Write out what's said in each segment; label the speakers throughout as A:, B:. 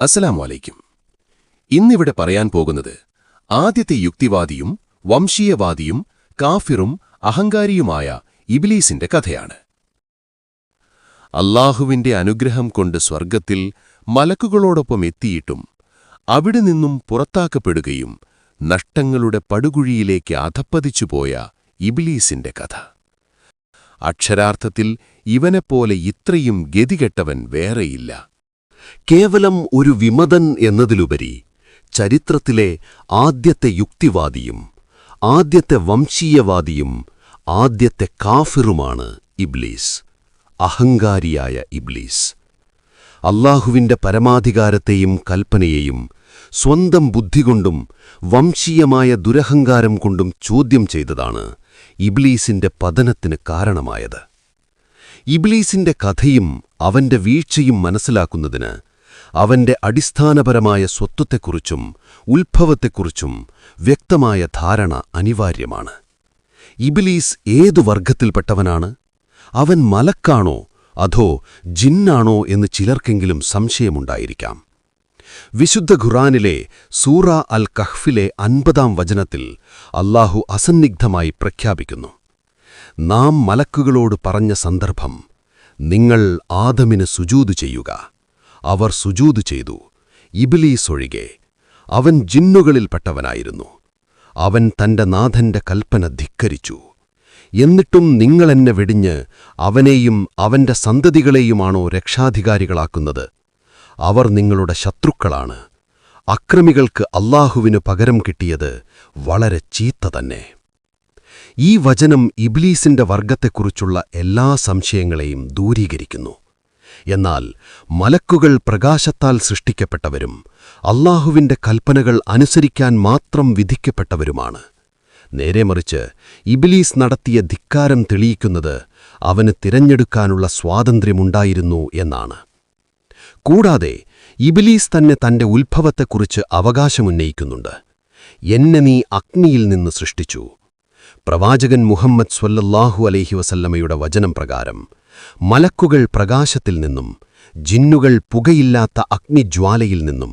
A: അസ്സലാമു അലൈക്കും. ഇന്നിവിടെ പറയാൻ പോകുന്നത് ആദ്യത്തെ യുക്തിവാദിയും വംശീയവാദിയും കാഫിറും അഹങ്കാരിയുമായ ഇബിലീസിന്റെ കഥയാണ്. അള്ളാഹുവിന്റെ അനുഗ്രഹം കൊണ്ട് സ്വർഗത്തിൽ മലക്കുകളോടൊപ്പം എത്തിയിട്ടും അവിടെ നിന്നും പുറത്താക്കപ്പെടുകയും നഷ്ടങ്ങളുടെ പടുകുഴിയിലേക്ക് അധപ്പതിച്ചുപോയ ഇബിലീസിന്റെ കഥ. അക്ഷരാർത്ഥത്തിൽ ഇവനെപ്പോലെ ഇത്രയും ഗതികെട്ടവൻ വേറെയില്ല.
B: കേവലം ഒരു വിമതൻ എന്നതിലുപരി ചരിത്രത്തിലെ ആദ്യത്തെ യുക്തിവാദിയും ആദ്യത്തെ വംശീയവാദിയും ആദ്യത്തെ കാഫിറുമാണ് ഇബ്ലീസ് അഹങ്കാരിയായ ഇബ്ലീസ്. അള്ളാഹുവിന്റെ പരമാധികാരത്തെയും കൽപ്പനയെയും സ്വന്തം ബുദ്ധികൊണ്ടും വംശീയമായ ദുരഹങ്കാരം കൊണ്ടും ചോദ്യം ചെയ്തതാണ് ഇബ്ലീസിന്റെ പതനത്തിന് കാരണമായത്. ഇബ്ലീസിന്റെ കഥയും അവന്റെ വീഴ്ചയും മനസ്സിലാക്കുന്നതിന് അവന്റെ അടിസ്ഥാനപരമായ സ്വത്വത്തെക്കുറിച്ചും ഉത്ഭവത്തെക്കുറിച്ചും വ്യക്തമായ ധാരണ അനിവാര്യമാണ്. ഇബിലീസ് ഏതു വർഗത്തിൽപ്പെട്ടവനാണ് അവൻ മലക്കാണോ അധോ ജിന്നാണോ എന്ന് ചിലർക്കെങ്കിലും സംശയമുണ്ടായിരിക്കാം. വിശുദ്ധ ഖുറാനിലെ സൂറ അൽ കഹ്ഫിലെ അൻപതാം വചനത്തിൽ അല്ലാഹു അസന്നിഗ്ധമായി പ്രഖ്യാപിക്കുന്നു. നാം മലക്കുകളോട് പറഞ്ഞ സന്ദർഭം നിങ്ങൾ ആദമിന് സുജൂത് ചെയ്യുക. അവർ സുജൂത് ചെയ്തു. ഇബിലീസ് ഒഴികെ അവൻ ജിന്നുകളിൽപ്പെട്ടവനായിരുന്നു. അവൻ തന്റെ നാഥന്റെ കൽപ്പന ധിക്കരിച്ചു. എന്നിട്ടും നിങ്ങളെന്നെ വെടിഞ്ഞ് അവനെയും അവന്റെ സന്തതികളെയുമാണോ രക്ഷാധികാരികളാക്കുന്നത്? അവർ നിങ്ങളുടെ ശത്രുക്കളാണ്. അക്രമികൾക്ക് അല്ലാഹുവിനു പകരം കിട്ടിയത് വളരെ ചീത്ത തന്നെ. ഈ വചനം ഇബ്ലീസിന്റെ വർഗത്തെക്കുറിച്ചുള്ള എല്ലാ സംശയങ്ങളെയും ദൂരീകരിക്കുന്നു. എന്നാൽ മലക്കുകൾ പ്രകാശത്താൽ സൃഷ്ടിക്കപ്പെട്ടവരും അല്ലാഹുവിന്റെ കൽപ്പനകൾ അനുസരിക്കാൻ മാത്രം വിധിക്കപ്പെട്ടവരുമാണ്. നേരെ മറിച്ച് ഇബിലീസ് നടത്തിയ ധിക്കാരം തെളിയിക്കുന്നത് അവന് തിരഞ്ഞെടുക്കാനുള്ള സ്വാതന്ത്ര്യമുണ്ടായിരുന്നു എന്നാണ്. കൂടാതെ ഇബിലീസ് തന്നെ തന്റെ ഉത്ഭവത്തെക്കുറിച്ച് അവകാശമുന്നയിക്കുന്നുണ്ട്. എന്നെ നീ അഗ്നിയിൽ നിന്ന് സൃഷ്ടിച്ചു പ്രവാചകൻ മുഹമ്മദ് സ്വല്ലല്ലാഹു അലൈഹി വസല്ലമയുടെ വചനം പ്രകാരം മലക്കുകൾ പ്രകാശത്തിൽ നിന്നും ജിന്നുകൾ പുകയില്ലാത്ത അഗ്നിജ്വാലയിൽ നിന്നും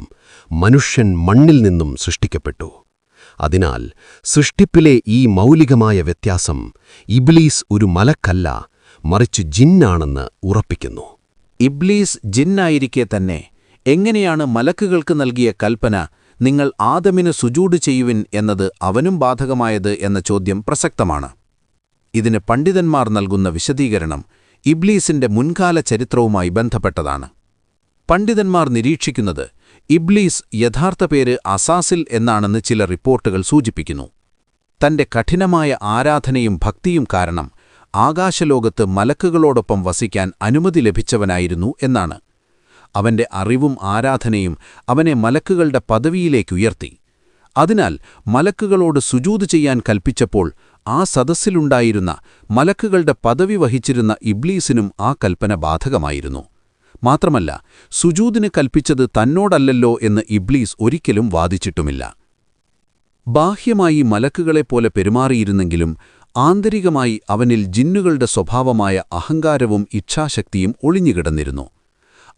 B: മനുഷ്യൻ മണ്ണിൽ നിന്നും സൃഷ്ടിക്കപ്പെട്ടു. അതിനാൽ സൃഷ്ടിപ്പിലെ ഈ മൗലികമായ വ്യത്യാസം ഇബ്ലീസ് ഒരു മലക്കല്ല മറിച്ച് ജിന്നാണെന്ന് ഉറപ്പിക്കുന്നു.
C: ഇബ്ലീസ് ജിന്നായിരിക്കെ തന്നെ എങ്ങനെയാണ് മലക്കുകൾക്ക് നൽകിയ കൽപ്പന നിങ്ങൾ ആദമിന് സുജൂട് ചെയ്യുവിൻ എന്നത് അവനും ബാധകമായത് എന്ന ചോദ്യം പ്രസക്തമാണ്. ഇതിന് പണ്ഡിതന്മാർ നൽകുന്ന വിശദീകരണം ഇബ്ലീസിന്റെ മുൻകാല ചരിത്രവുമായി ബന്ധപ്പെട്ടതാണ്. പണ്ഡിതന്മാർ നിരീക്ഷിക്കുന്നത് ഇബ്ലീസ് യഥാർത്ഥ പേര് അസാസിൽ എന്നാണെന്ന് ചില റിപ്പോർട്ടുകൾ സൂചിപ്പിക്കുന്നു. തന്റെ കഠിനമായ ആരാധനയും ഭക്തിയും കാരണം ആകാശലോകത്ത് മലക്കുകളോടൊപ്പം വസിക്കാൻ അനുമതി ലഭിച്ചവനായിരുന്നു എന്നാണ്. അവന്റെ അറിവും ആരാധനയും അവനെ മലക്കുകളുടെ പദവിയിലേക്കുയർത്തി അതിനാൽ മലക്കുകളോട് സുജൂത് ചെയ്യാൻ കൽപ്പിച്ചപ്പോൾ ആ സദസ്സിലുണ്ടായിരുന്ന മലക്കുകളുടെ പദവി വഹിച്ചിരുന്ന ഇബ്ലീസിനും ആ കൽപ്പന ബാധകമായിരുന്നു. മാത്രമല്ല സുജൂദിന് കൽപ്പിച്ചത് തന്നോടല്ലല്ലോ എന്ന് ഇബ്ലീസ് ഒരിക്കലും വാദിച്ചിട്ടുമില്ല. ബാഹ്യമായി മലക്കുകളെപ്പോലെ പെരുമാറിയിരുന്നെങ്കിലും ആന്തരികമായി അവനിൽ ജിന്നുകളുടെ സ്വഭാവമായ അഹങ്കാരവും ഇച്ഛാശക്തിയും ഒളിഞ്ഞുകിടന്നിരുന്നു.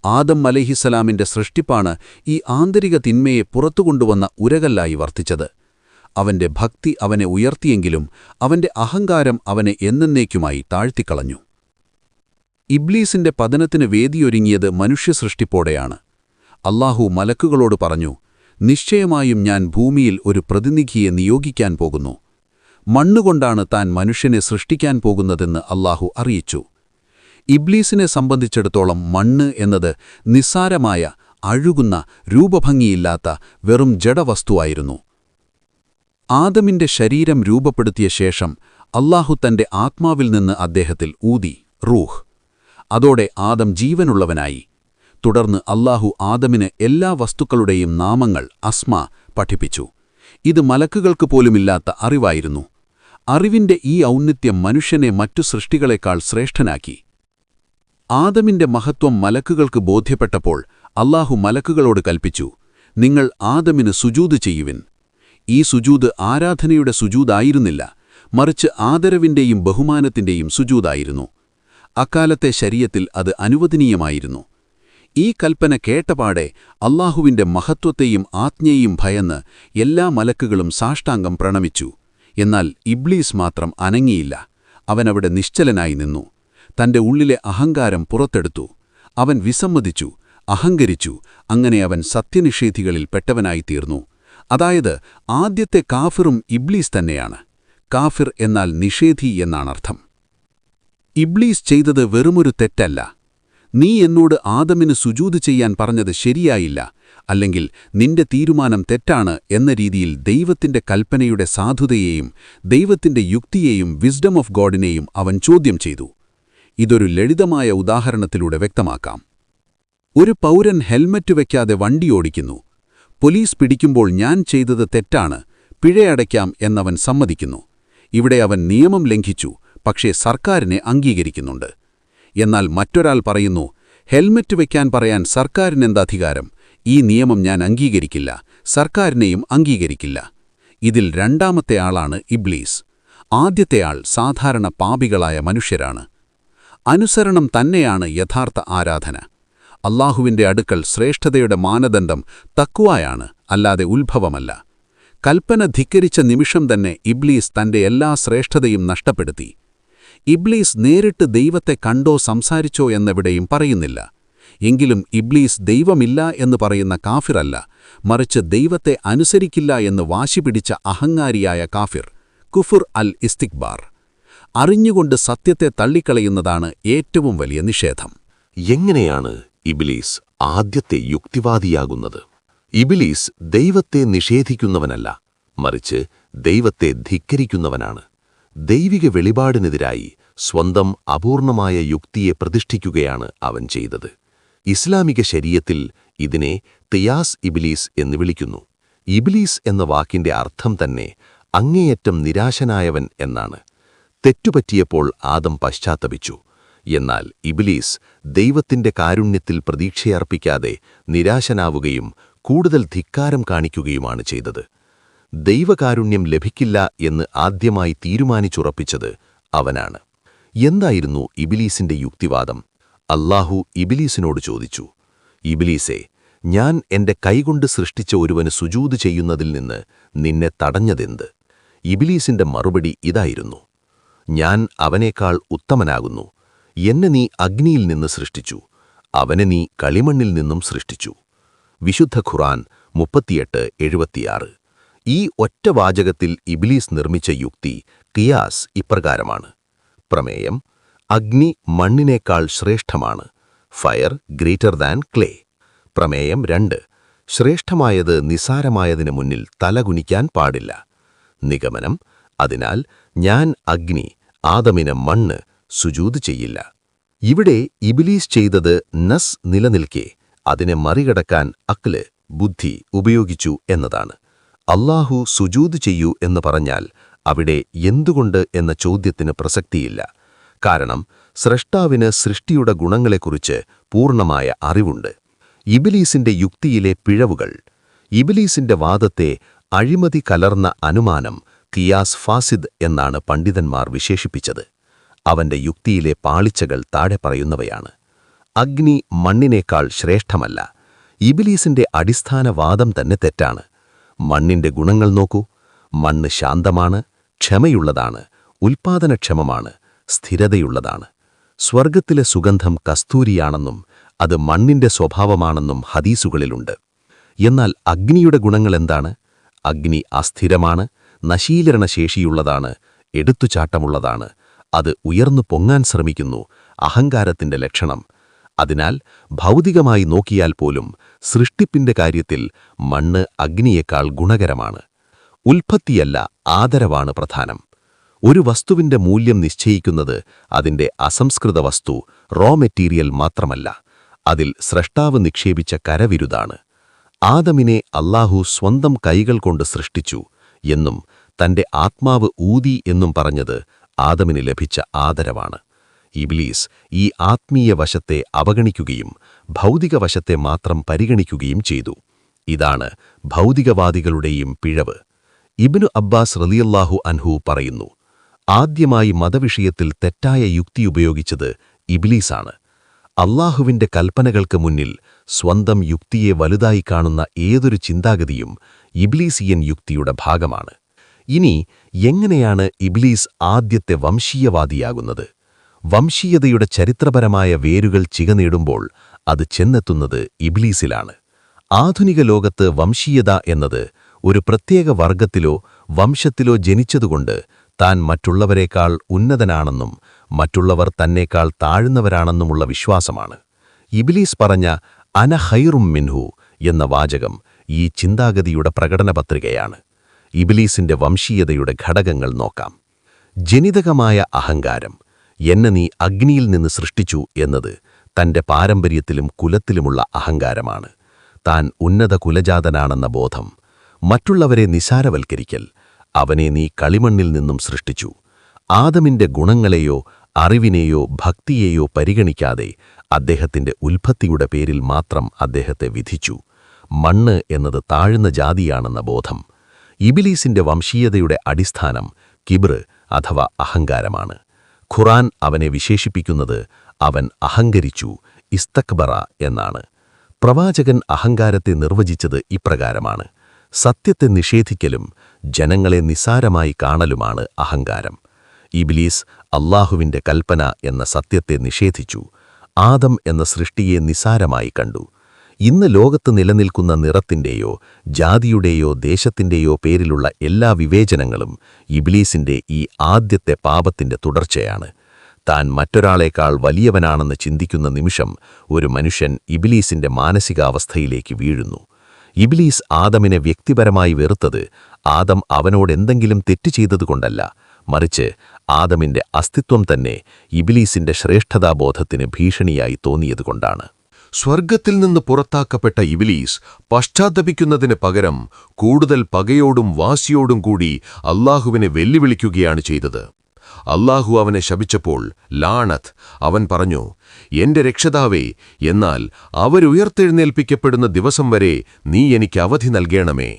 C: ആദം അലഹിസലാമിന്റെ സൃഷ്ടിപ്പാണ് ഈ ആന്തരിക തിന്മയെ പുറത്തുകൊണ്ടുവന്ന ഉരകല്ലായി വർത്തിച്ചത്. അവന്റെ ഭക്തി അവനെ ഉയർത്തിയെങ്കിലും അവന്റെ അഹങ്കാരം അവനെ എന്നേക്കുമായി താഴ്ത്തിക്കളഞ്ഞു. ഇബ്ലീസിന്റെ പതനത്തിന് വേദിയൊരുങ്ങിയത് മനുഷ്യസൃഷ്ടിപ്പോടെയാണ്. അല്ലാഹു മലക്കുകളോട് പറഞ്ഞു നിശ്ചയമായും ഞാൻ ഭൂമിയിൽ ഒരു പ്രതിനിധിയെ നിയോഗിക്കാൻ പോകുന്നു. മണ്ണുകൊണ്ടാണ് താൻ മനുഷ്യനെ സൃഷ്ടിക്കാൻ പോകുന്നതെന്ന് അല്ലാഹു അറിയിച്ചു. ഇബ്ലീസിനെ സംബന്ധിച്ചിടത്തോളം മണ്ണ് എന്നത് നിസ്സാരമായ അഴുകുന്ന രൂപഭംഗിയില്ലാത്ത വെറും ജഡവസ്തുവായിരുന്നു. ആദമിന്റെ ശരീരം രൂപപ്പെടുത്തിയ ശേഷം അള്ളാഹു തന്റെ ആത്മാവിൽ നിന്ന് അദ്ദേഹത്തിൽ ഊതി റൂഹ്. അതോടെ ആദം ജീവനുള്ളവനായി. തുടർന്ന് അല്ലാഹു ആദമിന് എല്ലാ വസ്തുക്കളുടെയും നാമങ്ങൾ അസ്മ പഠിപ്പിച്ചു. ഇത് മലക്കുകൾക്ക് പോലുമില്ലാത്ത അറിവായിരുന്നു. അറിവിന്റെ ഈ ഔന്നിത്യം മനുഷ്യനെ മറ്റു സൃഷ്ടികളെക്കാൾ ശ്രേഷ്ഠനാക്കി. ആദമിന്റെ മഹത്വം മലക്കുകൾക്ക് ബോധ്യപ്പെട്ടപ്പോൾ അള്ളാഹു മലക്കുകളോട് കൽപ്പിച്ചു നിങ്ങൾ ആദമിന് സുജൂത് ചെയ്യുവിൻ. ഈ സുജൂത് ആരാധനയുടെ സുജൂതായിരുന്നില്ല മറിച്ച് ആദരവിന്റെയും ബഹുമാനത്തിന്റെയും സുജൂതായിരുന്നു. അക്കാലത്തെ ശരീരത്തിൽ അത് അനുവദനീയമായിരുന്നു. ഈ കൽപ്പന കേട്ടപാടെ അള്ളാഹുവിന്റെ മഹത്വത്തെയും ആജ്ഞയെയും ഭയന്ന് എല്ലാ മലക്കുകളും സാഷ്ടാംഗം പ്രണമിച്ചു. എന്നാൽ ഇബ്ലീസ് മാത്രം അനങ്ങിയില്ല അവനവിടെ നിശ്ചലനായി നിന്നു. തന്റെ ഉള്ളിലെ അഹങ്കാരം പുറത്തെടുത്തു. അവൻ വിസമ്മതിച്ചു അഹങ്കരിച്ചു. അങ്ങനെ അവൻ സത്യനിഷേധികളിൽ പെട്ടവനായിത്തീർന്നു. അതായത് ആദ്യത്തെ കാഫിറും ഇബ്ലീസ് തന്നെയാണ്. കാഫിർ എന്നാൽ നിഷേധി എന്നാണർത്ഥം. ഇബ്ലീസ് ചെയ്തത് വെറുമൊരു തെറ്റല്ല. നീ എന്നോട് ആദമിന് സുജൂത് ചെയ്യാൻ പറഞ്ഞത് ശരിയായില്ല. അല്ലെങ്കിൽ നിന്റെ തീരുമാനം തെറ്റാണ് എന്ന രീതിയിൽ ദൈവത്തിന്റെ കൽപ്പനയുടെ സാധുതയെയും ദൈവത്തിന്റെ യുക്തിയെയും വിസ്ഡം ഓഫ് ഗോഡിനെയും അവൻ ചോദ്യം ചെയ്തു. ഇതൊരു ലളിതമായ ഉദാഹരണത്തിലൂടെ വ്യക്തമാക്കാം. ഒരു പൗരൻ ഹെൽമറ്റ് വയ്ക്കാതെ വണ്ടി ഓടിക്കുന്നു. പോലീസ് പിടിക്കുമ്പോൾ ഞാൻ ചെയ്തത് തെറ്റാണ് പിഴയടയ്ക്കാം എന്നവൻ സമ്മതിക്കുന്നു. ഇവിടെ അവൻ നിയമം ലംഘിച്ചു പക്ഷേ സർക്കാരിനെ അംഗീകരിക്കുന്നുണ്ട്. എന്നാൽ മറ്റൊരാൾ പറയുന്നു ഹെൽമറ്റ് വയ്ക്കാൻ പറയാൻ സർക്കാരിനെന്തധികാരം ഈ നിയമം ഞാൻ അംഗീകരിക്കില്ല സർക്കാരിനെയും അംഗീകരിക്കില്ല. ഇതിൽ രണ്ടാമത്തെ ആളാണ് ഇബ്ലീസ്. ആദ്യത്തെ ആൾ സാധാരണ പാപികളായ മനുഷ്യരാണ്. അനുസരണം തന്നെയാണ് യഥാർത്ഥ ആരാധന. അള്ളാഹുവിന്റെ അടുക്കൽ ശ്രേഷ്ഠതയുടെ മാനദണ്ഡം തക്കുവായാണ് അല്ലാതെ ഉത്ഭവമല്ല. കൽപ്പന ധിക്കരിച്ച നിമിഷം തന്നെ ഇബ്ലീസ് തന്റെ എല്ലാ ശ്രേഷ്ഠതയും നഷ്ടപ്പെടുത്തി. ഇബ്ലീസ് നേരിട്ട് ദൈവത്തെ കണ്ടോ സംസാരിച്ചോ എന്നെവിടെയും പറയുന്നില്ല. എങ്കിലും ഇബ്ലീസ് ദൈവമില്ല എന്ന് പറയുന്ന കാഫിറല്ല മറിച്ച് ദൈവത്തെ അനുസരിക്കില്ല എന്ന് വാശി പിടിച്ച അഹങ്കാരിയായ കാഫിർ കുഫുർ അൽ ഇസ്തിക്ബാർ. അറിഞ്ഞുകൊണ്ട് സത്യത്തെ തള്ളിക്കളയുന്നതാണ് ഏറ്റവും വലിയ നിഷേധം.
B: എങ്ങനെയാണ് ഇബിലീസ് ആദ്യത്തെ യുക്തിവാദിയാകുന്നത്? ഇബിലീസ് ദൈവത്തെ നിഷേധിക്കുന്നവനല്ല മറിച്ച് ദൈവത്തെ ധിക്കരിക്കുന്നവനാണ്. ദൈവിക വെളിപാടിനെതിരായി സ്വന്തം അപൂർണമായ യുക്തിയെ പ്രതിഷ്ഠിക്കുകയാണ് അവൻ ചെയ്തത്. ഇസ്ലാമിക ശരീയത്തിൽ ഇതിനെ തിയാസ് ഇബിലീസ് എന്ന് വിളിക്കുന്നു. ഇബിലീസ് എന്ന വാക്കിന്റെ അർത്ഥം തന്നെ അങ്ങേയറ്റം നിരാശനായവൻ എന്നാണ്. തെറ്റുപറ്റിയപ്പോൾ ആദം പശ്ചാത്തപിച്ചു. എന്നാൽ ഇബിലീസ് ദൈവത്തിന്റെ കാരുണ്യത്തിൽ പ്രതീക്ഷയർപ്പിക്കാതെ നിരാശനാവുകയും കൂടുതൽ ധിക്കാരം കാണിക്കുകയുമാണ് ചെയ്തത്. ദൈവകാരുണ്യം ലഭിക്കില്ല എന്ന് ആദ്യമായി തീരുമാനിച്ചുറപ്പിച്ചത് അവനാണ്. എന്തായിരുന്നു ഇബിലീസിന്റെ യുക്തിവാദം? അല്ലാഹു ഇബിലീസിനോട് ചോദിച്ചു. ഇബിലീസെ ഞാൻ എന്റെ കൈകൊണ്ട് സൃഷ്ടിച്ച ഒരുവന് സുജൂത് ചെയ്യുന്നതിൽ നിന്ന് നിന്നെ തടഞ്ഞതെന്ത്? ഇബിലീസിന്റെ മറുപടി ഇതായിരുന്നു. ഞാൻ അവനേക്കാൾ ഉത്തമനാകുന്നു. എന്നെ നീ അഗ്നിയിൽ നിന്ന് സൃഷ്ടിച്ചു. അവനെ നീ കളിമണ്ണിൽ നിന്നും സൃഷ്ടിച്ചു. വിശുദ്ധ ഖുറാൻ മുപ്പത്തിയെട്ട് എഴുപത്തിയാറ്. ഈ ഒറ്റ വാചകത്തിൽ ഇബിലീസ് നിർമ്മിച്ച യുക്തി കിയാസ് ഇപ്രകാരമാണ്. പ്രമേയം അഗ്നി മണ്ണിനേക്കാൾ ശ്രേഷ്ഠമാണ്. Fire greater than clay. പ്രമേയം രണ്ട് ശ്രേഷ്ഠമായത് നിസാരമായതിനു മുന്നിൽ തലകുനിക്കാൻ പാടില്ല. നിഗമനം അതിനാൽ ഞാൻ അഗ്നി ആദമിന് മണ്ണ് സുജൂത് ചെയ്യില്ല. ഇവിടെ ഇബിലീസ് ചെയ്തത് നസ് നിലനിൽക്കെ അതിനെ മറികടക്കാൻ അക്ല് ബുദ്ധി ഉപയോഗിച്ചു എന്നതാണ്. അല്ലാഹു സുജൂത് ചെയ്യൂ എന്ന് പറഞ്ഞാൽ അവിടെ എന്തുകൊണ്ട് എന്ന ചോദ്യത്തിന് പ്രസക്തിയില്ല. കാരണം സ്രഷ്ടാവിന് സൃഷ്ടിയുടെ ഗുണങ്ങളെക്കുറിച്ച് പൂർണമായ അറിവുണ്ട്. ഇബിലീസിന്റെ യുക്തിയിലെ പിഴവുകൾ ഇബിലീസിന്റെ വാദത്തെ അഴിമതി കലർന്ന അനുമാനം കിയാസ് ഫാസിദ് എന്നാണ് പണ്ഡിതന്മാർ വിശേഷിപ്പിച്ചത്. അവന്റെ യുക്തിയിലെ പാളിച്ചകൾ താഴെ പറയുന്നവയാണ്. അഗ്നി മണ്ണിനേക്കാൾ ശ്രേഷ്ഠമല്ല. ഇബിലീസിന്റെ അടിസ്ഥാന വാദം തന്നെ തെറ്റാണ്. മണ്ണിന്റെ ഗുണങ്ങൾ നോക്കൂ. മണ്ണ് ശാന്തമാണ് ക്ഷമയുള്ളതാണ് ഉൽപാദനക്ഷമമാണ് സ്ഥിരതയുള്ളതാണ്. സ്വർഗത്തിലെ സുഗന്ധം കസ്തൂരിയാണെന്നും അത് മണ്ണിന്റെ സ്വഭാവമാണെന്നും ഹദീസുകളിലുണ്ട്. എന്നാൽ അഗ്നിയുടെ ഗുണങ്ങളെന്താണ് അഗ്നി അസ്ഥിരമാണ് നശീലരണശേഷിയുള്ളതാണ് എടുത്തുചാട്ടമുള്ളതാണ്. അത് ഉയർന്നു പൊങ്ങാൻ ശ്രമിക്കുന്നു അഹങ്കാരത്തിന്റെ ലക്ഷണം. അതിനാൽ ഭൗതികമായി നോക്കിയാൽ പോലും സൃഷ്ടിപ്പിന്റെ കാര്യത്തിൽ മണ്ണ് അഗ്നിയേക്കാൾ ഗുണകരമാണ്. ഉൽപ്പത്തിയല്ല ആദരവാണ് പ്രധാനം. ഒരു വസ്തുവിന്റെ മൂല്യം നിശ്ചയിക്കുന്നത് അതിന്റെ അസംസ്കൃത വസ്തു റോ മെറ്റീരിയൽ മാത്രമല്ല അതിൽ സ്രഷ്ടാവ് നിക്ഷേപിച്ച കരവിരുതാണ്. ആദമിനെ അല്ലാഹു സ്വന്തം കൈകൾ കൊണ്ട് സൃഷ്ടിച്ചു എന്നും തന്റെ ആത്മാവ് ഊതി എന്നും പറഞ്ഞത് ആദമിന് ലഭിച്ച ആദരവാണ്. ഇബ്ലീസ് ഈ ആത്മീയ വശത്തെ അവഗണിക്കുകയും ഭൗതിക വശത്തെ മാത്രം പരിഗണിക്കുകയും ചെയ്തു. ഇതാണ് ഭൗതികവാദികളുടെയും പിഴവ്. ഇബ്നു അബ്ബാസ് റലിയല്ലാഹു അൻഹു പറയുന്നു ആദ്യമായി മതവിഷയത്തിൽ തെറ്റായ യുക്തി ഉപയോഗിച്ചത് ഇബ്ലീസാണ്.
D: അള്ളാഹുവിന്റെ കൽപ്പനകൾക്ക് മുന്നിൽ സ്വന്തം യുക്തിയെ വലുതായി കാണുന്ന ഏതൊരു ചിന്താഗതിയും ഇബ്ലീസിയൻ യുക്തിയുടെ ഭാഗമാണ്. ഇനി എങ്ങനെയാണ് ഇബ്ലീസ് ആദ്യത്തെ വംശീയവാദിയാകുന്നത്? വംശീയതയുടെ ചരിത്രപരമായ വേരുകൾ ചികനേടുമ്പോൾ അത് ചെന്നെത്തുന്നത് ഇബ്ലീസിലാണ്. ആധുനിക ലോകത്ത് വംശീയത എന്നത് ഒരു പ്രത്യേക വർഗത്തിലോ വംശത്തിലോ ജനിച്ചതുകൊണ്ട് താൻ മറ്റുള്ളവരെക്കാൾ ഉന്നതനാണെന്നും മറ്റുള്ളവർ തന്നേക്കാൾ താഴ്ന്നവരാണെന്നുമുള്ള വിശ്വാസമാണ്. ഇബിലീസ് പറഞ്ഞ അനഹൈറും മിൻഹു എന്ന വാചകം ഈ ചിന്താഗതിയുടെ പ്രകടനപത്രികയാണ്. ഇബിലീസിന്റെ വംശീയതയുടെ ഘടകങ്ങൾ നോക്കാം. ജനിതകമായ അഹങ്കാരം എന്നെ നീ അഗ്നിയിൽ നിന്ന് സൃഷ്ടിച്ചു എന്നത് തന്റെ പാരമ്പര്യത്തിലും കുലത്തിലുമുള്ള അഹങ്കാരമാണ്. താൻ ഉന്നത കുലജാതനാണെന്ന ബോധം മറ്റുള്ളവരെ നിസാരവൽക്കരിക്കൽ അവനെ നീ കളിമണ്ണിൽ നിന്നും സൃഷ്ടിച്ചു. ആദമിന്റെ ഗുണങ്ങളെയോ അറിവിനെയോ ഭക്തിയെയോ പരിഗണിക്കാതെ അദ്ദേഹത്തിന്റെ ഉൽപ്പത്തിയുടെ പേരിൽ മാത്രം അദ്ദേഹത്തെ വിധിച്ചു. മണ്ണ് എന്നത് താഴ്ന്ന ജാതിയാണെന്ന ബോധം ഇബിലീസിന്റെ വംശീയതയുടെ അടിസ്ഥാനം കിബ്ർ അഥവാ അഹങ്കാരമാണ്. ഖുറാൻ അവനെ വിശേഷിപ്പിക്കുന്നത് അവൻ അഹങ്കരിച്ചു ഇസ്തക്ബറ എന്നാണ്. പ്രവാചകൻ അഹങ്കാരത്തെ നിർവചിച്ചത് ഇപ്രകാരമാണ്. സത്യത്തെ നിഷേധിക്കലും ജനങ്ങളെ നിസാരമായി കാണലുമാണ് അഹങ്കാരം. ഇബിലീസ് അള്ളാഹുവിന്റെ കൽപ്പന എന്ന സത്യത്തെ നിഷേധിച്ചു ആദം എന്ന സൃഷ്ടിയെ നിസാരമായി കണ്ടു ഇന്ന് ലോകത്ത് നിലനിൽക്കുന്ന നിറത്തിന്റെയോ ജാതിയുടെയോ ദേശത്തിന്റെയോ പേരിലുള്ള എല്ലാ വിവേചനങ്ങളും ഇബ്ലീസിന്റെ ഈ ആദ്യത്തെ പാപത്തിന്റെ തുടർച്ചയാണ്. താൻ മറ്റൊരാളേക്കാൾ വലിയവനാണെന്ന് ചിന്തിക്കുന്ന നിമിഷം ഒരു മനുഷ്യൻ ഇബിലീസിന്റെ മാനസികാവസ്ഥയിലേക്ക് വീഴുന്നു. ഇബിലീസ് ആദമിനെ വ്യക്തിപരമായി വെറുത്തത് ആദം അവനോടെന്തെങ്കിലും തെറ്റ് ചെയ്തതുകൊണ്ടല്ല. മറിച്ച് ആദമിന്റെ അസ്തിത്വം തന്നെ ഇബിലീസിന്റെ ശ്രേഷ്ഠതാബോധത്തിന് ഭീഷണിയായി തോന്നിയതുകൊണ്ടാണ്.
B: സ്വർഗത്തിൽ നിന്ന് പുറത്താക്കപ്പെട്ട ഇബിലീസ് പശ്ചാത്തപിക്കുന്നതിന് പകരം കൂടുതൽ പകയോടും വാസിയോടും കൂടി അള്ളാഹുവിനെ വെല്ലുവിളിക്കുകയാണ് ചെയ്തത്. അള്ളാഹു അവനെ ശപിച്ചപ്പോൾ ലാണത്ത് അവൻ പറഞ്ഞു എന്റെ രക്ഷതാവേ എന്നാൽ അവരുയർത്തെഴുന്നേൽപ്പിക്കപ്പെടുന്ന ദിവസം വരെ നീ എനിക്ക് അവധി നൽകേണമേ.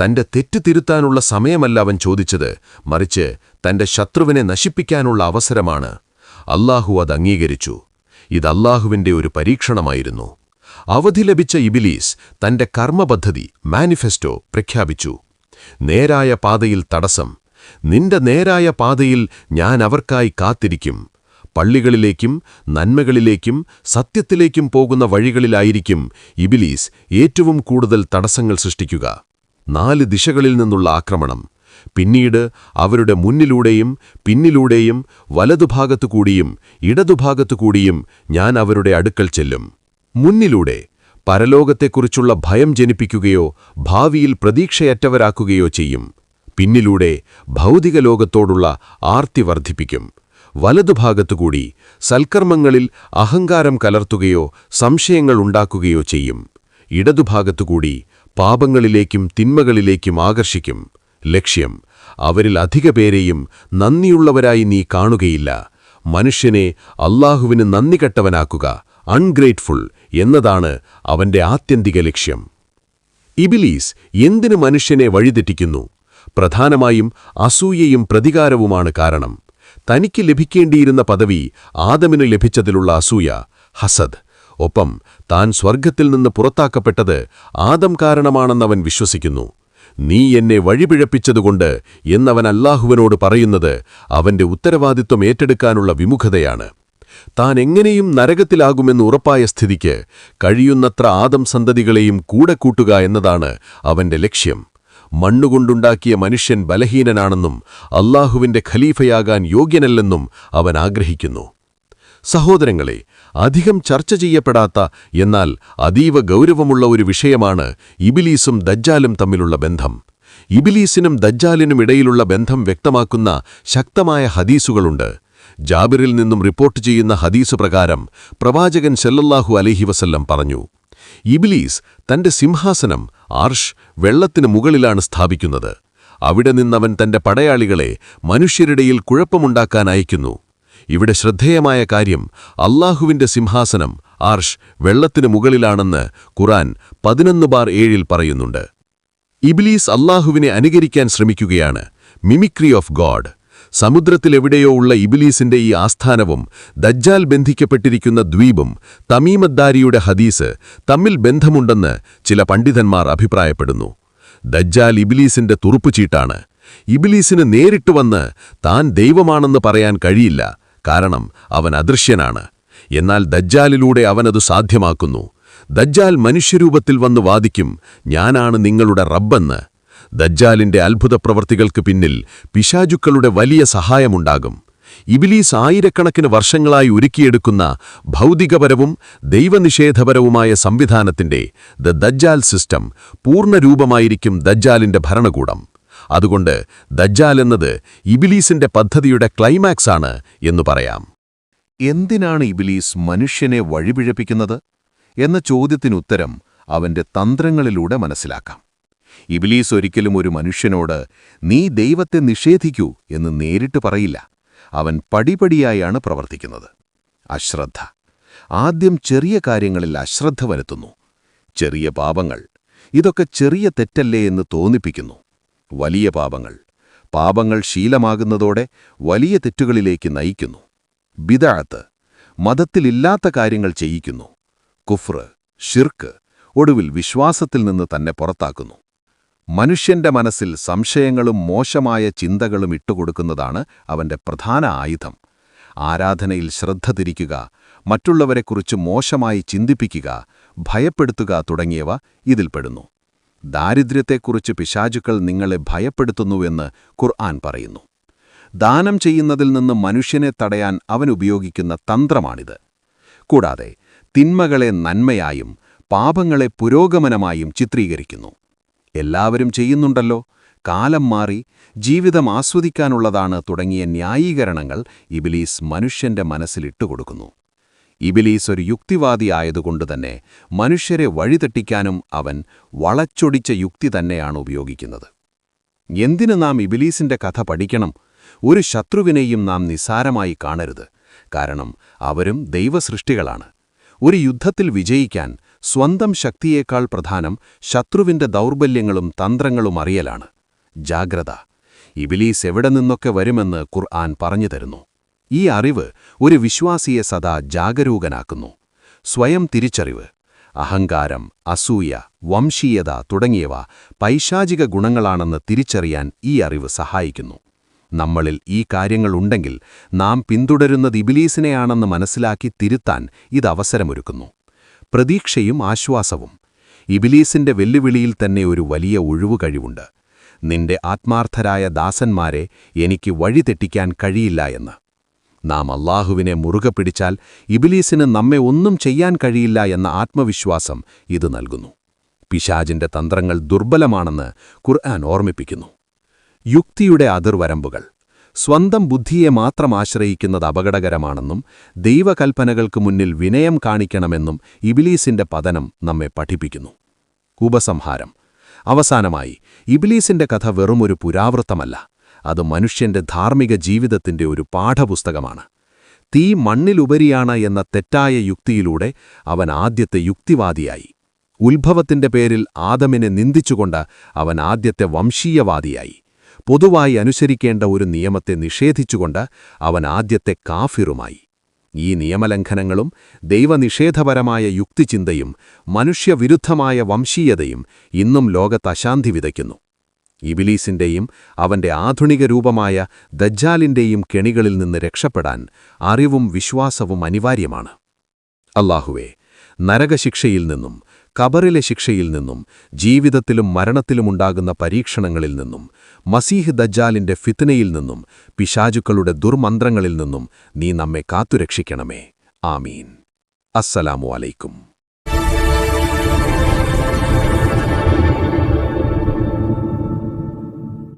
B: തന്റെ തെറ്റ് തിരുത്താനുള്ള സമയമല്ല അവൻ ചോദിച്ചത് മറിച്ച് തന്റെ ശത്രുവിനെ നശിപ്പിക്കാനുള്ള അവസരമാണ്. അള്ളാഹു അത് അംഗീകരിച്ചു. ഇത് അല്ലാഹുവിന്റെ ഒരു പരീക്ഷണമായിരുന്നു. അവധി ലഭിച്ച ഇബിലീസ് തന്റെ കർമ്മപദ്ധതി മാനിഫെസ്റ്റോ പ്രഖ്യാപിച്ചു. നേരായ പാതയിൽ തടസ്സം. നിന്റെ നേരായ പാതയിൽ ഞാൻ അവർക്കായി കാത്തിരിക്കും. പള്ളികളിലേക്കും നന്മകളിലേക്കും സത്യത്തിലേക്കും പോകുന്ന വഴികളിലായിരിക്കും ഇബിലീസ് ഏറ്റവും കൂടുതൽ തടസ്സങ്ങൾ സൃഷ്ടിക്കുക. നാല് ദിശകളിൽ നിന്നുള്ള ആക്രമണം. പിന്നീട് അവരുടെ മുന്നിലൂടെയും പിന്നിലൂടെയും വലതുഭാഗത്തുകൂടിയും ഇടതുഭാഗത്തുകൂടിയും ഞാൻ അവരുടെ അടുക്കൽ ചെല്ലും. മുന്നിലൂടെ പരലോകത്തെക്കുറിച്ചുള്ള ഭയം ജനിപ്പിക്കുകയോ ഭാവിയിൽ പ്രതീക്ഷയറ്റവരാക്കുകയോ ചെയ്യും. പിന്നിലൂടെ ഭൗതിക ലോകത്തോടുള്ള ആർത്തി വർദ്ധിപ്പിക്കും. വലതുഭാഗത്തുകൂടി സൽക്കർമ്മങ്ങളിൽ അഹങ്കാരം കലർത്തുകയോ സംശയങ്ങൾ ഉണ്ടാക്കുകയോ ചെയ്യും. ഇടതുഭാഗത്തുകൂടി പാപങ്ങളിലേക്കും തിന്മകളിലേക്കും ആകർഷിക്കും. ലക്ഷ്യം. അവരിൽ അധിക പേരെയും നന്ദിയുള്ളവരായി നീ കാണുകയില്ല. മനുഷ്യനെ അള്ളാഹുവിന് നന്ദി കെട്ടവനാക്കുക അൺഗ്രേറ്റ്ഫുൾ എന്നതാണ് അവന്റെ ആത്യന്തിക ലക്ഷ്യം. ഇബിലീസ് എന്തിനു മനുഷ്യനെ വഴിതെറ്റിക്കുന്നു? പ്രധാനമായും അസൂയയും പ്രതികാരവുമാണ് കാരണം. തനിക്ക് ലഭിക്കേണ്ടിയിരുന്ന പദവി ആദമിനു ലഭിച്ചതിലുള്ള അസൂയ ഹസദ്. ഒപ്പം താൻ സ്വർഗത്തിൽ നിന്ന് പുറത്താക്കപ്പെട്ടത് ആദം കാരണമാണെന്നവൻ വിശ്വസിക്കുന്നു. നീ എന്നെ വഴിപിഴപ്പിച്ചതുകൊണ്ട് എന്നവൻ അല്ലാഹുവിനോട് പറയുന്നത് അവന്റെ ഉത്തരവാദിത്വം ഏറ്റെടുക്കാനുള്ള വിമുഖതയാണ്. താൻ എങ്ങനെയും നരകത്തിലാകുമെന്ന് ഉറപ്പായ സ്ഥിതിക്ക് കഴിയുന്നത്ര ആദം സന്തതികളെയും കൂടെ കൂട്ടുക എന്നതാണ് അവന്റെ ലക്ഷ്യം. മണ്ണുകൊണ്ടുണ്ടാക്കിയ മനുഷ്യൻ ബലഹീനനാണെന്നും അള്ളാഹുവിന്റെ ഖലീഫയാകാൻ യോഗ്യനല്ലെന്നും അവൻ ആഗ്രഹിക്കുന്നു. സഹോദരങ്ങളെ അധികം ചർച്ച ചെയ്യപ്പെടാത്ത എന്നാൽ അതീവ ഗൗരവമുള്ള ഒരു വിഷയമാണ് ഇബിലീസും ദജ്ജാലും തമ്മിലുള്ള ബന്ധം. ഇബിലീസിനും ദജ്ജാലിനും ഇടയിലുള്ള ബന്ധം വ്യക്തമാക്കുന്ന ശക്തമായ ഹദീസുകളുണ്ട്. ജാബിറിൽ നിന്നും റിപ്പോർട്ട് ചെയ്യുന്ന ഹദീസ് പ്രകാരം പ്രവാചകൻ സെല്ലല്ലാഹു അലഹി വസല്ലം പറഞ്ഞു ഇബിലീസ് തന്റെ സിംഹാസനം ആർഷ് വെള്ളത്തിന് മുകളിലാണ് സ്ഥാപിക്കുന്നത്. അവിടെ നിന്നവൻ തന്റെ പടയാളികളെ മനുഷ്യരിടയിൽ കുഴപ്പമുണ്ടാക്കാൻ അയക്കുന്നു. ഇവിടെ ശ്രദ്ധേയമായ കാര്യം അള്ളാഹുവിന്റെ സിംഹാസനം ആർഷ് വെള്ളത്തിനു മുകളിലാണെന്ന് ഖുറാൻ പതിനൊന്ന് ബാർ ഏഴിൽ പറയുന്നുണ്ട്. ഇബിലീസ് അള്ളാഹുവിനെ അനുകരിക്കാൻ ശ്രമിക്കുകയാണ്. Mimicry of God.
E: സമുദ്രത്തിലെവിടെയോ ഉള്ള ഇബിലീസിന്റെ ഈ ആസ്ഥാനവും ദജ്ജാൽ ബന്ധിക്കപ്പെട്ടിരിക്കുന്ന ദ്വീപും തമീമദ്ദാരിയുടെ ഹദീസ് തമ്മിൽ ബന്ധമുണ്ടെന്ന് ചില പണ്ഡിതന്മാർ അഭിപ്രായപ്പെടുന്നു. ദജ്ജാൽ ഇബിലീസിന്റെ തുറുപ്പുചീട്ടാണ്. ഇബിലീസിന് നേരിട്ട് വന്ന് താൻ ദൈവമാണെന്ന് പറയാൻ കഴിയില്ല. കാരണം അവൻ അദൃശ്യനാണ്. എന്നാൽ ദജ്ജാലിലൂടെ അവനത് സാധ്യമാക്കുന്നു. ദജ്ജാൽ മനുഷ്യരൂപത്തിൽ വന്ന് വാദിക്കും ഞാനാണ് നിങ്ങളുടെ റബ്ബെന്ന്. ദജ്ജാലിന്റെ അത്ഭുത പ്രവർത്തികൾക്ക് പിന്നിൽ പിശാചുക്കളുടെ വലിയ സഹായമുണ്ടാകും. ഇബിലീസ് ആയിരക്കണക്കിന് വർഷങ്ങളായി ഒരുക്കിയെടുക്കുന്ന ഭൗതികപരവും ദൈവനിഷേധപരവുമായ സംവിധാനത്തിന്റെ ദ ദജ്ജാൽ സിസ്റ്റം പൂർണരൂപമായിരിക്കും ദജ്ജാലിന്റെ ഭരണകൂടം. അതുകൊണ്ട് ദജ്ജാൽ എന്നത് ഇബിലീസിന്റെ പദ്ധതിയുടെ ക്ലൈമാക്സ് ആണ് എന്ന് പറയാം.
B: എന്തിനാണ് ഇബിലീസ് മനുഷ്യനെ വഴിപിഴപ്പിക്കുന്നത്? എന്ന ചോദ്യത്തിനുത്തരം അവന്റെ തന്ത്രങ്ങളിലൂടെ മനസ്സിലാക്കാം. ഇബിലീസ് ഒരിക്കലും ഒരു മനുഷ്യനോട് നീ ദൈവത്തെ നിഷേധിക്കൂ എന്ന് നേരിട്ട് പറയില്ല. അവൻ പടിപടിയായാണ് പ്രവർത്തിക്കുന്നത്. അശ്രദ്ധ. ആദ്യം ചെറിയ കാര്യങ്ങളിൽ അശ്രദ്ധ വരുത്തുന്നു. ചെറിയ പാപങ്ങൾ. ഇതൊക്കെ ചെറിയ തെറ്റല്ലേ എന്ന് തോന്നിപ്പിക്കുന്നു. വലിയ പാപങ്ങൾ. പാപങ്ങൾ ശീലമാകുന്നതോടെ വലിയ തെറ്റുകളിലേക്ക് നയിക്കുന്നു. ബിദാഴത്ത് മതത്തിലില്ലാത്ത കാര്യങ്ങൾ ചെയ്യിക്കുന്നു. കുഫ്ർ ഷിർക്ക് ഒടുവിൽ വിശ്വാസത്തിൽ നിന്ന് തന്നെ പുറത്താക്കുന്നു. മനുഷ്യന്റെ മനസ്സിൽ സംശയങ്ങളും മോശമായ ചിന്തകളും ഇട്ടുകൊടുക്കുന്നതാണ് അവന്റെ പ്രധാന ആയുധം. ആരാധനയിൽ ശ്രദ്ധ തിരിക്കുക മറ്റുള്ളവരെക്കുറിച്ച് മോശമായി ചിന്തിപ്പിക്കുക ഭയപ്പെടുത്തുക തുടങ്ങിയവ ഇതിൽപ്പെടുന്നു. ദാരിദ്ര്യത്തെക്കുറിച്ച് പിശാചുക്കൾ നിങ്ങളെ ഭയപ്പെടുത്തുന്നുവെന്ന് ഖുർആൻ പറയുന്നു. ദാനം ചെയ്യുന്നതിൽ നിന്ന് മനുഷ്യനെ തടയാൻ അവൻ ഉപയോഗിക്കുന്ന തന്ത്രമാണിത്. കൂടാതെ തിന്മകളെ നന്മയായും പാപങ്ങളെ പുരോഗമനമായും ചിത്രീകരിക്കുന്നു. എല്ലാവരും ചെയ്യുന്നുണ്ടല്ലോ. കാലം മാറി ജീവിതം ആസ്വദിക്കാനുള്ളതാണ് തുടങ്ങിയ ന്യായീകരണങ്ങൾ ഇബിലീസ് മനുഷ്യന്റെ മനസ്സിലിട്ടുകൊടുക്കുന്നു ഇബിലീസ് ഒരു യുക്തിവാദിയായതുകൊണ്ടുതന്നെ മനുഷ്യരെ വഴിതെട്ടിക്കാനും അവൻ വളച്ചൊടിച്ച യുക്തി തന്നെയാണ് ഉപയോഗിക്കുന്നത്. എന്തിനു നാം ഇബിലീസിന്റെ കഥ പഠിക്കണം? ഒരു ശത്രുവിനെയും നാം നിസാരമായി കാണരുത്. കാരണം അവരും ദൈവസൃഷ്ടികളാണ്. ഒരു യുദ്ധത്തിൽ വിജയിക്കാൻ സ്വന്തം ശക്തിയേക്കാൾ പ്രധാനം ശത്രുവിന്റെ ദൗർബല്യങ്ങളും തന്ത്രങ്ങളും അറിയലാണ്. ജാഗ്രത. ഇബിലീസ് എവിടെ നിന്നൊക്കെ വരുമെന്ന് ഖുർആൻ പറഞ്ഞു തരുന്നു. ഈ അറിവ് ഒരു വിശ്വാസിയെ സദാ ജാഗരൂകനാക്കുന്നു. സ്വയം തിരിച്ചറിവ് അഹങ്കാരം അസൂയ വംശീയത തുടങ്ങിയവ പൈശാചിക ഗുണങ്ങളാണെന്ന് തിരിച്ചറിയാൻ ഈ അറിവ് സഹായിക്കുന്നു. നമ്മളിൽ ഈ കാര്യങ്ങളുണ്ടെങ്കിൽ നാം പിന്തുടരുന്നത് ഇബിലീസിനെയാണെന്ന് മനസ്സിലാക്കി തിരുത്താൻ ഇത് അവസരമൊരുക്കുന്നു. പ്രതീക്ഷയും ആശ്വാസവും. ഇബിലീസിന്റെ വെല്ലുവിളിയിൽ തന്നെ ഒരു വലിയ ഒഴിവുകഴിവുണ്ട് നിന്റെ ആത്മാർത്ഥരായ ദാസന്മാരെ എനിക്ക് വഴിതെറ്റിക്കാൻ കഴിയില്ല എന്ന്. നാം അള്ളാഹുവിനെ മുറുകെ പിടിച്ചാൽ ഇബിലീസിന് നമ്മെ ഒന്നും ചെയ്യാൻ കഴിയില്ല എന്ന ആത്മവിശ്വാസം ഇത് നൽകുന്നു. പിശാജിന്റെ തന്ത്രങ്ങൾ ദുർബലമാണെന്ന് ഖുർആൻ ഓർമ്മിപ്പിക്കുന്നു. യുക്തിയുടെ അതിർവരമ്പുകൾ. സ്വന്തം ബുദ്ധിയെ മാത്രം ആശ്രയിക്കുന്നത് അപകടകരമാണെന്നും ദൈവകൽപ്പനകൾക്ക് മുന്നിൽ വിനയം കാണിക്കണമെന്നും ഇബിലീസിന്റെ പതനം നമ്മെ പഠിപ്പിക്കുന്നു. ഉപസംഹാരം. അവസാനമായി ഇബിലീസിന്റെ കഥ വെറുമൊരു പുരാവൃത്തമല്ല. അത് മനുഷ്യന്റെ ധാർമ്മിക ജീവിതത്തിന്റെ ഒരു പാഠപുസ്തകമാണ്. തീ മണ്ണിലുപരിയാണ് എന്ന തെറ്റായ യുക്തിയിലൂടെ അവൻ ആദ്യത്തെ യുക്തിവാദിയായി. ഉത്ഭവത്തിന്റെ പേരിൽ ആദമിനെ നിന്ദിച്ചുകൊണ്ട് അവൻ ആദ്യത്തെ വംശീയവാദിയായി. പൊതുവായി അനുസരിക്കേണ്ട ഒരു നിയമത്തെ നിഷേധിച്ചുകൊണ്ട് അവൻ ആദ്യത്തെ കാഫിറുമായി. ഈ നിയമലംഘനങ്ങളും ദൈവനിഷേധപരമായ യുക്തിചിന്തയും മനുഷ്യവിരുദ്ധമായ വംശീയതയും ഇന്നും ലോകത്ത് അശാന്തി വിതയ്ക്കുന്നു. ഇബിലീസിന്റെയും അവന്റെ ആധുനിക രൂപമായ ദജ്ജാലിന്റെയും കെണികളിൽ നിന്ന് രക്ഷപ്പെടാൻ അറിവും വിശ്വാസവും അനിവാര്യമാണ്. അല്ലാഹുവേ നരകശിക്ഷയിൽ നിന്നും കബറിലെ ശിക്ഷയിൽ നിന്നും ജീവിതത്തിലും മരണത്തിലുമുണ്ടാകുന്ന പരീക്ഷണങ്ങളിൽ നിന്നും മസീഹ് ദജ്ജാലിന്റെ ഫിത്നയിൽ നിന്നും പിശാചുക്കളുടെ ദുർമന്ത്രങ്ങളിൽ നിന്നും നീ നമ്മെ കാത്തുരക്ഷിക്കണമേ. ആമീൻ. അസ്സലാമു അലൈക്കും.